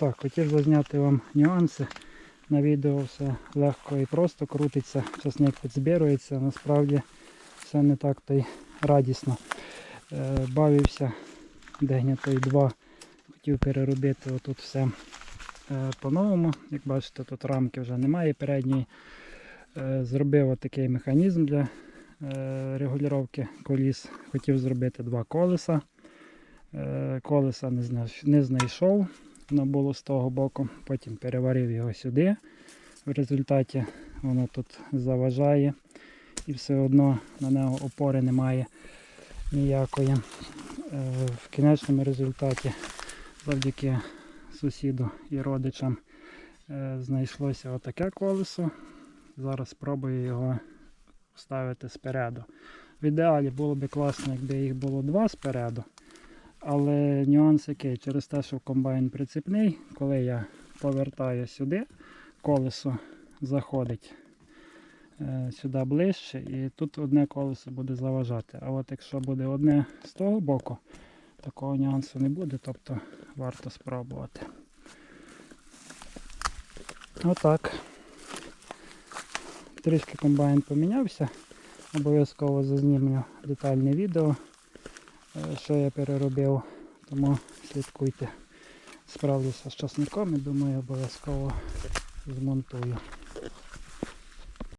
Так, хотів зазняти вам нюанси. На відео все легко і просто крутиться, часник підзбірується, насправді все не так то й радісно. Е, бавився дегнято й два. Хотів переробити отут все е, по-новому. Як бачите, тут рамки вже немає передньої. Е, зробив отакий механізм для регулювання коліс. Хотів зробити два колеса. Колеса не знайшов, воно було з того боку. Потім переварив його сюди. В результаті воно тут заважає і все одно на нього опори немає ніякої. Е, В кінечному результаті завдяки сусіду і родичам е, знайшлося отаке колесо. Зараз спробую його вставити спереду. В ідеалі було б класно, якби їх було два спереду. Але нюанс який, через те, що комбайн прицепний, коли я повертаю сюди, колесо заходить е, сюди ближче, і тут одне колесо буде заважати. А от якщо буде одне з того боку, такого нюансу не буде, тобто варто спробувати. Отак. Трішки комбайн помінявся. Обов'язково зазнімлю детальне відео, що я переробив, тому слідкуйте. Справлюся з часником і думаю, обов'язково змонтую.